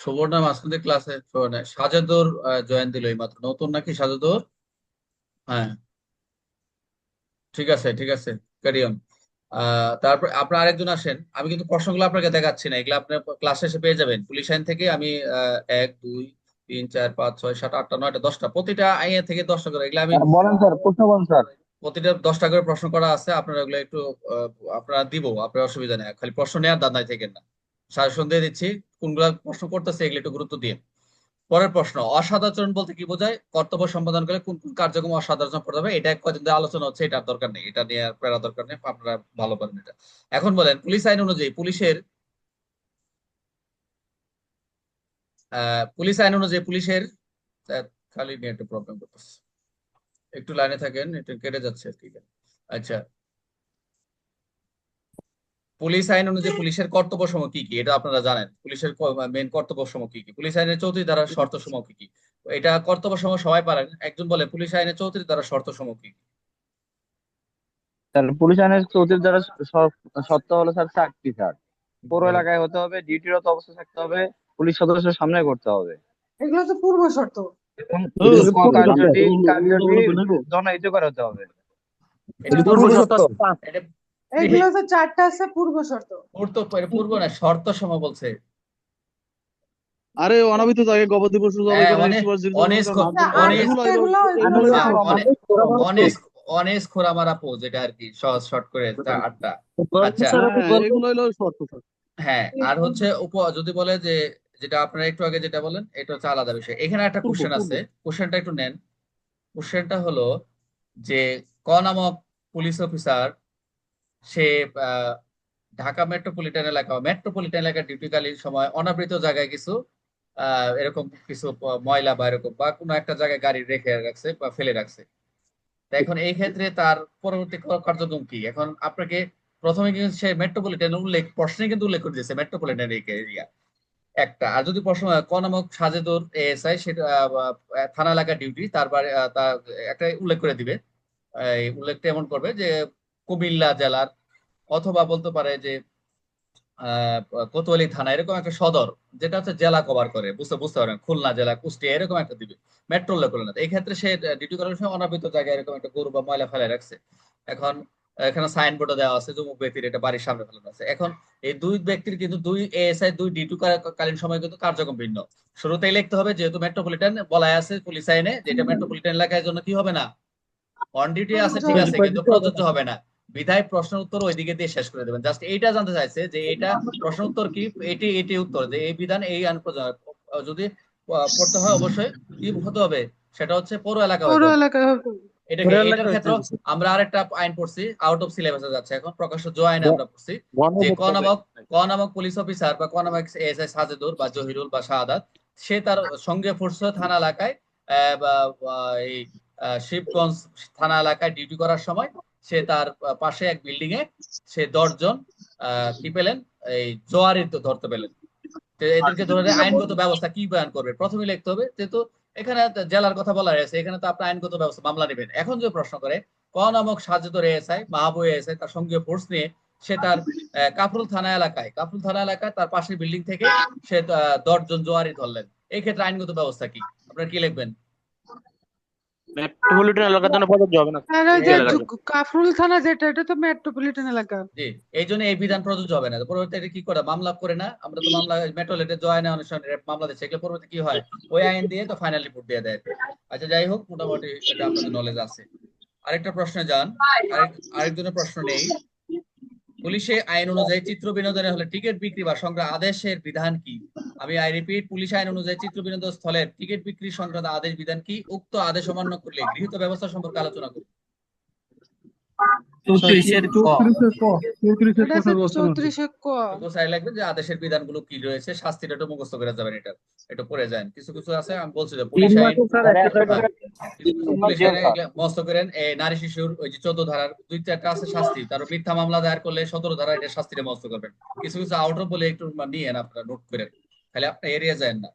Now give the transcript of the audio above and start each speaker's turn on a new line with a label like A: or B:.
A: সুবর্ণা দিয়ে ক্লাসে সাজেদুর জয়েন দিল এই মাত্র। নতুন নাকি সাজেদুর? হ্যাঁ। ঠিক আছে ঠিক আছে। ক্যারি অন তারপর আপনার আরেকজন আসেন। আমি কিন্তু প্রশ্নগুলো আপনাকে দেখাচ্ছি না। এগুলো আপনি ক্লাসে এসে পেয়ে যাবেন। পুলিশ আইন থেকে আমি আহ, এক দুই তিন চার পাঁচ ছয় সাত আটটা নয়টা দশটা প্রতিটা আইন থেকে দশটা করে। এগুলো আমি
B: বলেন স্যার প্রশ্ন বলেন স্যার।
A: প্রতিটা দশটা করে প্রশ্ন করা আছে। আপনারা এগুলো একটু আপনারা দিব আপনার অসুবিধা নেই। খালি প্রশ্ন নেওয়ার দাঁড়ায় থেকে না। সাজেশন দিয়ে দিচ্ছি, কোনগুলা প্রশ্ন করতেছে এগুলো একটু গুরুত্ব দিয়ে। পরের প্রশ্ন অসদাচরণ বলতে কি বোঝায়? কর্তব্য সম্পাদন করে কোন কোন কার্যক্রম অসাধারণ করতে হবে এটা কদিন আলোচনা হচ্ছে, এটার দরকার নেই, এটা নিয়ে প্রেরা দরকার নেই, আপনারা ভালো পারেন এটা। এখন বলেন, পুলিশ আইন অনুযায়ী পুলিশের পুলিশ আইন অনুযায়ী পুলিশের খালি নিয়ে একটু প্রবলেম করতেছে। একটু লাইনে থাকেন, একটু কেটে যাচ্ছে আর কি। আচ্ছা পুলিশ আইন অনুযায়ী পুলিশের কর্তব্য সমূহ কি কি? এটা আপনারা জানেন। পুলিশের মেন কর্তব্য সমূহ কি কি? পুলিশ আইনের চৌত্রিশ ধারার শর্ত সমূহ কি কি? এটা কর্তব্য সমূহ সবাই পারেন। একজন বলে পুলিশ আইনের চৌত্রিশ ধারার শর্ত সমূহ কি কি?
B: স্যার পুলিশ আইনের দ্বারা স- সত্য হলো স্যার চাকরি স্যার। পৌর এলাকায় হতে হবে ডিউটিরত অবস্থা থাকতে হবে পুলিশ সদস্যের সামনে করতে হবে।
C: এগুলো তো পূর্ব শর্ত।
B: জনহিতকর হতে হবে।
A: এটা
D: পূর্ব
A: পূর্ব
D: শর্ত।
A: শর্ত।
D: আছে।
A: এটা
C: এগুলো তো চারটা আছে পূর্ব শর্ত।
A: পূর্ব পূর্ব না শর্ত সমূহ বলছে।
D: আরে অনাবিত জায়গায় গবাদি পশু জবাই
A: হ্যাঁ, হ্যাঁ, খোরা মারা পো যেটা আর কি সহজ শর্ট করে আটটা। আচ্ছা।
D: হ্যাঁ, এগুলো হলো শর্ত
A: হ্যাঁ আর হচ্ছে উপ যদি বলে যে যেটা আপনারা একটু আগে যেটা বলেন এটা হচ্ছে আলাদা বিষয়। এখানে একটা কোশ্চেন আছে। কোশ্চেনটা একটু নেন। কোশ্চেনটা হলো যে ক নামক পুলিশ অফিসার সে ঢাকা মেট্রোপলিটন এলাকা, মেট্রোপলিটন এলাকার ডিউটিকালীন সময় অনাবৃত জায়গায় কিছু এরকম কিছু ময়লা বা এরকম বা কোনো একটা জায়গায় গাড়ি রেখে রাখছে বা ফেলে রাখছে। এখন এই ক্ষেত্রে তার পরবর্তী কার্যক্রম কি? এখন আপনাকে প্রথমে কিন্তু সে মেট্রোপলিটন উল্লেখ, প্রশ্নে কিন্তু উল্লেখ করে দিয়েছে মেট্রোপলিটন এরিয়া একটা, আর যদি প্রশ্ন ক নামক সাজেদুর এএসআই সেটা থানা এলাকা ডিউটি, তারপরে একটা উল্লেখ করে দিবে। উল্লেখটা এমন করবে যে কুমিল্লা জেলার অথবা বলতে পারে যে কোতোয়ালি থানা, এরকম একটা সদর, যেটা হচ্ছে জেলা কভার করে, বুঝতে বুঝতে পারেন খুলনা জেলা, কুষ্টিয়া, এরকম একটা দিবে। মেট্রো করল না এই ক্ষেত্রে সে ডিউটি করার সময় অনাবৃত জায়গায় এরকম একটা গরু বা ময়লা ফেলে রাখছে। এখন, এখানে সাইনবোর্ডও দেওয়া আছে যে অমুক ব্যক্তির এটা বাড়ির সামনে ফেলানো আছে। এখন, এই দুই ব্যক্তির কিন্তু দুই এএসআই দুই ডিউটি কালীন সময় কিন্তু কার্যক্রম ভিন্ন। শুরুতেই লিখতে হবে, যেহেতু মেট্রোপলিটন বলা আছে পুলিশ আইনে যেটা মেট্রোপলিটন এলাকার জন্য কি হবে না? অন ডিউটি আছে, ঠিক আছে, কিন্তু প্রযোজ্য হবে না। বিধায় প্রশ্ন উত্তর ওইদিকে দিয়ে শেষ করে দেবেন। জাস্ট এইটা জানতে চাইছে যে এটা প্রশ্ন উত্তর কি? এটি এটি উত্তর যে এই বিধান এই আইন যদি পড়তে হয় অবশ্যই কি হতে হবে? সেটা হচ্ছে পৌর এলাকা
C: পৌর
A: হবে।
C: এলাকায়
A: এটা কি এটার ক্ষেত্রে? আমরা আরেকটা আইন পড়ছি আউট অফ সিলেবাসে যাচ্ছে এখন প্রকাশ্য জো আইনে আমরা পড়ছি যে ক নামক ক নামক পুলিশ অফিসার বা ক নামক এএসআই সাজেদুর বা জহিরুল বা শাহাদাত সে তার সঙ্গে ফোর্স থানা এলাকায় বা এই শিবগঞ্জ থানা এলাকায় ডিউটি করার সময়। সে তার পাশে এক বিল্ডিং এ সে দশজন কি পেলেন? এই জোয়ারি তো ধরতে পেলেন। এদেরকে ধরে আইনগত ব্যবস্থা কি বয়ান করবে? প্রথমে লিখতে হবে, যেহেতু এখানে জেলার কথা বলা হয়েছে, এখানে তো আপনি আইনগত ব্যবস্থা, মামলা নেবেন। এখন যে প্রশ্ন করে, ক নামক সাজেদুর এএসআই মাহবুব এএসআই তার সঙ্গে ফোর্স নিয়ে সে তার কাফরুল থানা এলাকায় কাফরুল থানা এলাকায় তার পাশের বিল্ডিং থেকে সে দশজন জোয়ারি ধরলেন। এই ক্ষেত্রে আইনগত ব্যবস্থা কি? আপনারা কি লিখবেন?
E: মেট্রোপলিটন এলাকার জন্য প্রযোজ্য হবে না?
C: আর ওই যে কাফরুল থানা যেটা এটা তো মেট্রোপলিটন এলাকা।
A: জি এই জন্য এই বিধান প্রযোজ্য হবে না। পরবর্তীতে পরবর্তী এটা কি করে? মামলা করে না? আমরা তো মামলা মেট্রোলেটে জয়েন অনুষ্ঠান মামলা দিচ্ছে। এগুলো পরবর্তী কি হয়? ওই আইন দিয়ে তো ফাইনাল রিপোর্ট দিয়ে দেয়। আচ্ছা যাই হোক মোটামুটি এটা আপনাদের নলেজ আছে। আরেকটা প্রশ্ন যান আরেক আরেকজনের প্রশ্ন নেই। পুলিশে আইন অনুযায়ী চিত্র বিনোদনের হলে টিকিট বিক্রি বা সংক্রান্ত আদেশের বিধান কি? আমি, আই রিপিট, পুলিশ আইন অনুযায়ী চিত্র বিনোদন স্থলের টিকিট বিক্রি সংক্রান্ত আদেশ বিধান কি? উক্ত আদেশ অমান্য করলে গৃহীত ব্যবস্থা সম্পর্কে আলোচনা করুন।
C: এটা আছে চৌত্রিশে ক।
A: মুখস্থ লাগবে? যে আদেশের বিধানগুলো কি রয়েছে শাস্তিটা একটু মুখস্থ করে যাবেন এটা। একটু পড়ে যান। কিছু কিছু আছে আমি বলছি যে পুলিশ মস্ত করেন। এই নারী শিশুর ওই যে চোদ্দ ধারার দুই চারটা আছে শাস্তি। তার মিথ্যা মামলা দায়ের করলে সতেরো ধারা এটা শাস্তিটা মস্ত করবেন। কিছু কিছু আউটার বলে একটু নিয়েন আপনারা নোট করেন। তাহলে আপনি এরিয়া যায় না।